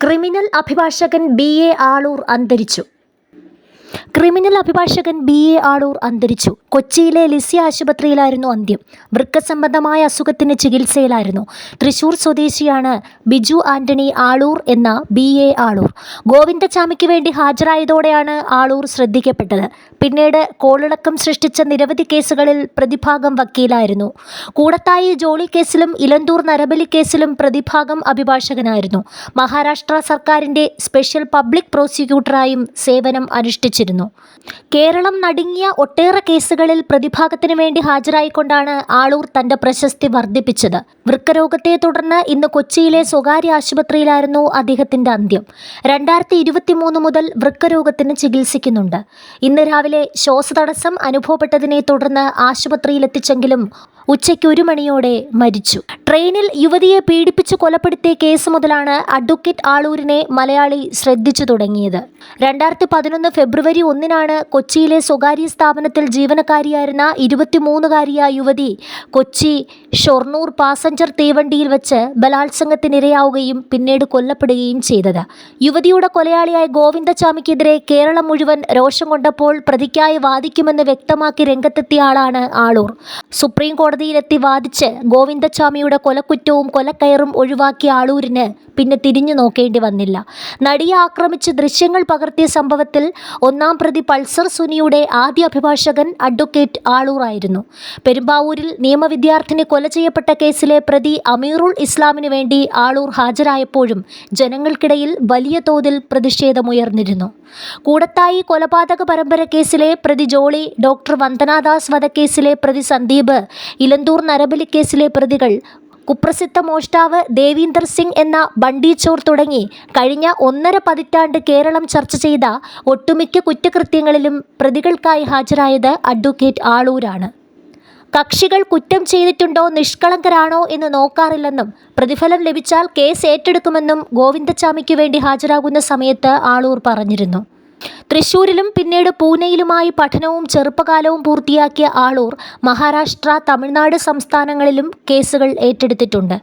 Criminal അഭിഭാഷകൻ B A Aloor അന്തരിച്ചു criminal അഭിഭാഷകൻ ബി. എ. ആളൂർ അന്തരിച്ചു. കൊച്ചിയിലെ ലിസി ആശുപത്രിയിലായിരുന്നു അന്ത്യം. വൃക്ക സംബന്ധമായ അസുഖത്തിന് ചികിത്സയിലായിരുന്നു. തൃശൂർ സ്വദേശിയാണ് ബിജു ആന്റണി ആളൂർ എന്ന ബി. എ. ആളൂർ. ഗോവിന്ദചാമിക്ക് വേണ്ടി ഹാജരായതോടെയാണ് ആളൂർ ശ്രദ്ധിക്കപ്പെട്ടത്. പിന്നീട് കോളിളക്കം സൃഷ്ടിച്ച നിരവധി കേസുകളിൽ പ്രതിഭാഗം വക്കീലായിരുന്നു. കൂടത്തായി ജോളി കേസിലും ഇലന്തൂർ നരബലി കേസിലും പ്രതിഭാഗം അഭിഭാഷകനായിരുന്നു. മഹാരാഷ്ട്ര സർക്കാരിന്റെ സ്പെഷ്യൽ പബ്ലിക് പ്രോസിക്യൂട്ടറായും സേവനം അനുഷ്ഠിച്ചിരുന്നു. കേരളം നടുങ്ങിയ ഒട്ടേറെ കേസുകളിൽ പ്രതിഭാഗത്തിന് വേണ്ടി ഹാജരായിക്കൊണ്ടാണ് ആളൂർ തന്റെ പ്രശസ്തി വർദ്ധിപ്പിച്ചത്. വൃക്കരോഗത്തെ തുടർന്ന് ഇന്ന് കൊച്ചിയിലെ സ്വകാര്യ ആശുപത്രിയിലായിരുന്നു അദ്ദേഹത്തിന്റെ അന്ത്യം. രണ്ടായിരത്തി ഇരുപത്തി മൂന്ന് മുതൽ വൃക്കരോഗത്തിന് ചികിത്സിക്കുന്നുണ്ട്. ഇന്ന് രാവിലെ ശ്വാസതടസ്സം അനുഭവപ്പെട്ടതിനെ തുടർന്ന് ആശുപത്രിയിലെത്തിച്ചെങ്കിലും ഉച്ചയ്ക്ക് ഒരു മണിയോടെ മരിച്ചു. ട്രെയിനിൽ യുവതിയെ പീഡിപ്പിച്ച് കൊലപ്പെടുത്തിയ കേസ് മുതലാണ് അഡ്വക്കേറ്റ് ആളൂരിനെ മലയാളി ശ്രദ്ധിച്ചു തുടങ്ങിയത്. രണ്ടായിരത്തി പതിനൊന്ന് ഫെബ്രുവരി ഒന്നിനാണ് കൊച്ചിയിലെ സ്വകാര്യ സ്ഥാപനത്തിൽ ജീവനക്കാരിയായിരുന്ന ഇരുപത്തിമൂന്നുകാരിയായ യുവതി കൊച്ചി ഷൊർണൂർ പാസഞ്ചർ തീവണ്ടിയിൽ വെച്ച് ബലാത്സംഗത്തിനിരയാവുകയും പിന്നീട് കൊല്ലപ്പെടുകയും ചെയ്തത്. യുവതിയുടെ കൊലയാളിയായ ഗോവിന്ദചാമിക്കെതിരെ കേരളം മുഴുവൻ രോഷം കൊണ്ടപ്പോൾ പ്രതിക്കായി വാദിക്കുമെന്ന് വ്യക്തമാക്കി രംഗത്തെത്തിയ ആളാണ് ആളൂർ. സുപ്രീം കോടതിയിലെത്തി വാദിച്ച് ഗോവിന്ദചാമിയുടെ കൊലക്കുറ്റവും കൊലക്കയറും ഒഴിവാക്കിയ ആളൂരിന് പിന്നെ തിരിഞ്ഞു നോക്കേണ്ടി വന്നില്ല. നടിയെ ആക്രമിച്ച് ദൃശ്യങ്ങൾ പകർത്തിയ സംഭവത്തിൽ ഒന്നാം പ്രതി പൾസർ സുനിയുടെ ആദ്യ അഭിഭാഷകൻ അഡ്വക്കേറ്റ് ആളൂറായിരുന്നു പെരുമ്പാവൂരിൽ നിയമവിദ്യാർത്ഥിനി കൊല ചെയ്യപ്പെട്ട കേസിലെ പ്രതി അമീറുൾ ഇസ്ലാമിന് വേണ്ടി ആളൂർ ഹാജരായപ്പോഴും ജനങ്ങൾക്കിടയിൽ വലിയ തോതിൽ പ്രതിഷേധമുയർന്നിരുന്നു. കൂടത്തായി കൊലപാതക പരമ്പര കേസിലെ പ്രതി ജോളി ഡോക്ടർ വന്ദനാദാസ് വധക്കേസിലെ പ്രതി സന്ദീപ് ഇലന്തൂർ നരബലി കേസിലെ പ്രതികൾ കുപ്രസിദ്ധ മോഷ്ടാവ് ദേവീന്ദർ സിംഗ് എന്ന ബണ്ടി ചോർ തുടങ്ങി കഴിഞ്ഞ ഒന്നര പതിറ്റാണ്ട് കേരളം ചർച്ച ചെയ്ത ഒട്ടുമിക്ക കുറ്റകൃത്യങ്ങളിലും പ്രതികൾക്കായി ഹാജരായത് അഡ്വക്കേറ്റ് ആളൂരാണ്. കക്ഷികൾ കുറ്റം ചെയ്തിട്ടുണ്ടോ നിഷ്കളങ്കരാണോ എന്ന് നോക്കാറില്ലെന്നും പ്രതിഫലം ലഭിച്ചാൽ കേസ് ഏറ്റെടുക്കുമെന്നും ഗോവിന്ദച്ചാമിക്ക് വേണ്ടി ഹാജരാകുന്ന സമയത്ത് ആളൂർ പറഞ്ഞിരുന്നു. തൃശൂരിലും പിന്നീട് പൂനെയിലുമായി പഠനവും ചെറുപ്പകാലവും പൂർത്തിയാക്കിയ ആളൂർ മഹാരാഷ്ട്ര തമിഴ്നാട് സംസ്ഥാനങ്ങളിലും കേസുകൾ ഏറ്റെടുത്തിട്ടുണ്ട്.